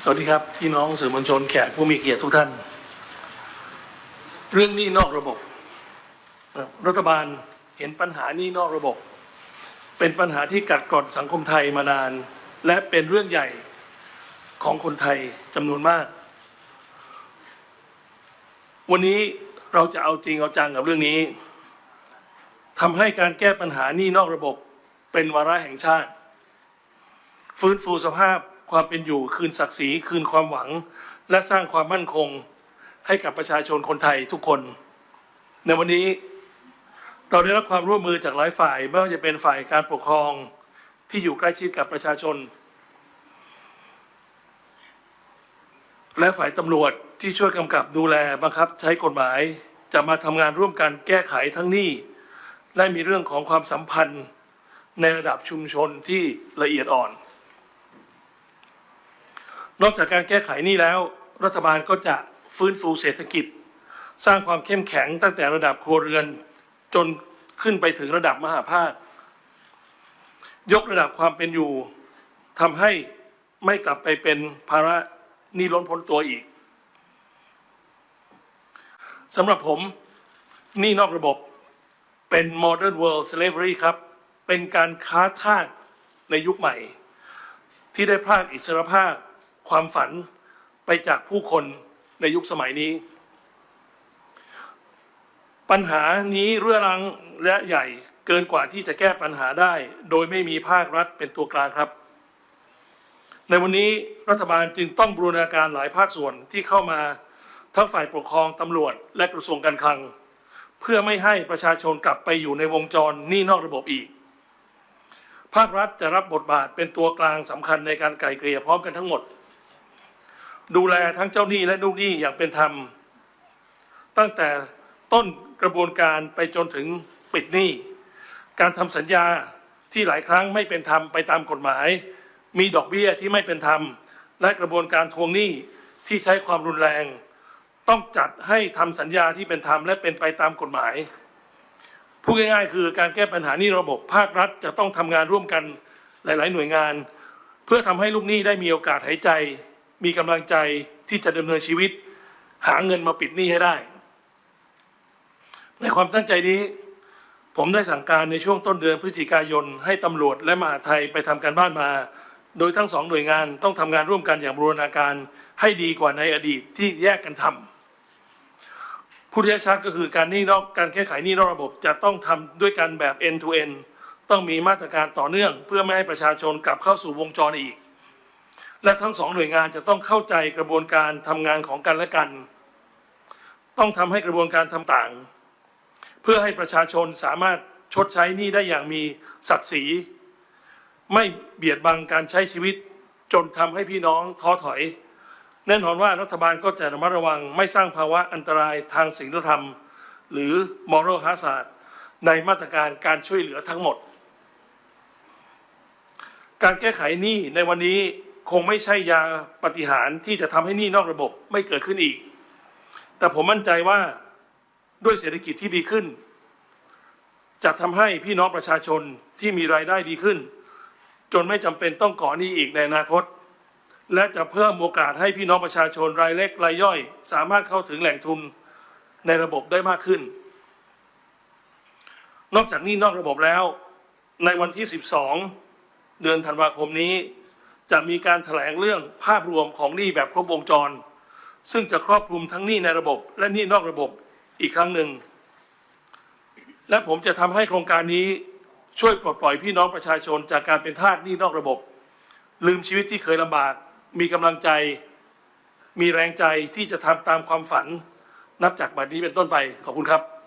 สวัสดีครับ พี่น้องสื่อมวลชนแขกผู้มีเกียรติทุกท่าน เรื่องนี้นอกระบบ รัฐบาลเห็นปัญหานี้นอกระบบ เป็นปัญหาที่กัดกร่อนสังคมไทยมานาน และเป็นเรื่องใหญ่ของคนไทยจำนวนมาก วันนี้เราจะเอาจริงเอาจังกับเรื่องนี้ทำให้การแก้ปัญหาหนี้นอกระบบเป็นวาระแห่งชาติ ฟื้นฟูสภาพ ความเป็นอยู่คืนศักดิ์ศรีคืนความหวัง และสร้างความมั่นคงให้กับประชาชนคนไทยทุกคน ในวันนี้เราได้รับความร่วมมือจากหลายฝ่ายไม่ว่าจะเป็นฝ่ายการปกครองที่อยู่ใกล้ชิดกับประชาชน และฝ่ายตำรวจที่ช่วยกำกับดูแลบังคับใช้กฎหมายจะมาทำงานร่วมกันแก้ไขทั้งนี้ และมีเรื่องของความสัมพันธ์ในระดับชุมชนที่ละเอียดอ่อน นอกจากการแก้ไขนี้แล้ว รัฐบาลก็จะฟื้นฟูเศรษฐกิจ สร้างความเข้มแข็งตั้งแต่ระดับครัวเรือนจนขึ้นไปถึงระดับมหาภาค ยกระดับความเป็นอยู่ทำให้ไม่กลับไปเป็นภาระหนี้ล้นพ้นตัวอีกสำหรับผมนี้นอกระบบเป็น modern world slavery ครับ เป็นการค้าทาสในยุคใหม่ ที่ได้พรากอิสรภาพ ความฝันไปจากผู้คนในยุคสมัยนี้ ปัญหานี้เรื้อรังและใหญ่เกินกว่าที่จะแก้ปัญหาได้ โดยไม่มีภาครัฐเป็นตัวกลางครับ ในวันนี้รัฐบาลจึงต้องบรูรณาการหลายภาคส่วนที่เข้ามาทั้งฝ่ายปกครองตำรวจและกระทรวงการคลัง เพื่อไม่ให้ประชาชนกลับไปอยู่ในวงจรหนี้นอกระบบอีก ภาครัฐจะรับบทบาทเป็นตัวกลางสำคัญในการไกล่เกลี่ยพร้อมกันทั้งหมด ดูแลทั้งเจ้าหนี้และลูกหนี้อย่างเป็นธรรม ตั้งแต่ต้นกระบวนการไปจนถึงปิดหนี้ การทำสัญญาที่หลายครั้งไม่เป็นธรรมไปตามกฎหมาย มีดอกเบี้ยที่ไม่เป็นธรรม และกระบวนการทวงหนี้ที่ใช้ความรุนแรง ต้องจัดให้ทำสัญญาที่เป็นธรรมและเป็นไปตามกฎหมายพูดง่ายๆ คือการแก้ปัญหาหนี้ระบบภาครัฐจะต้องทำงานร่วมกันหลาย ๆ หน่วยงาน เพื่อทำให้ลูกหนี้ได้มีโอกาสหายใจ มีกำลังใจที่จะดำเนินชีวิต หาเงินมาปิดหนี้ให้ได้ ในความตั้งใจนี้ ผมได้สั่งการในช่วงต้นเดือนพฤศจิกายน ให้ตำรวจและมหาไทยไปทำการบ้านมา โดยทั้งสองหน่วยงานต้องทำงานร่วมกันอย่างบูรณาการให้ดีกว่าในอดีตที่แยกกันทำผู้ที่ชัดก็คือการหนี้นอกการแก้ไขหนี้นอกระบบจะต้องทำด้วยกันแบบ end to end ต้องมีมาตรการต่อเนื่อง เพื่อไม่ให้ประชาชนกลับเข้าสู่วงจรอีก และทั้งสองหน่วยงานจะต้องเข้าใจกระบวนการทำงานของกันและกัน ต้องทำให้กระบวนการทำต่าง เพื่อให้ประชาชนสามารถชดใช้หนี้ได้อย่างมีศักดิ์ศรี ไม่เบียดบังการใช้ชีวิต จนทำให้พี่น้องท้อถอย แน่นอนว่ารัฐบาลก็จะระมัดระวังไม่สร้างภาวะอันตรายทางศีลธรรม หรือ moral hazard ในมาตรการการช่วยเหลือทั้งหมด การแก้ไขหนี้ในวันนี้ คงไม่ใช่ยาปฏิหารที่จะทำให้หนี้นอกระบบไม่เกิดขึ้นอีก แต่ผมมั่นใจว่าด้วยเศรษฐกิจที่ดีขึ้น จะทำให้พี่น้องประชาชนที่มีรายได้ดีขึ้น จนไม่จำเป็นต้องก่อหนี้อีกในอนาคต และจะเพิ่มโอกาสให้พี่น้องประชาชนรายเล็กรายย่อย สามารถเข้าถึงแหล่งทุนในระบบได้มากขึ้น นอกจากหนี้นอกระบบแล้ว ในวันที่ 12 เดือนธันวาคมนี้ จะมีการแถลงเรื่องภาพรวมของหนี้แบบครบวงจร ซึ่งจะครอบคลุมทั้งหนี้ในระบบ และหนี้นอกระบบอีกครั้งหนึ่ง และผมจะทำให้โครงการนี้ช่วยปลดปล่อยพี่น้องประชาชนจากการเป็นทาสหนี้นอกระบบ ลืมชีวิตที่เคยลำบาก มีกำลังใจ มีแรงใจที่จะทำตามความฝัน นับจากบัดนี้เป็นต้นไปขอบคุณครับ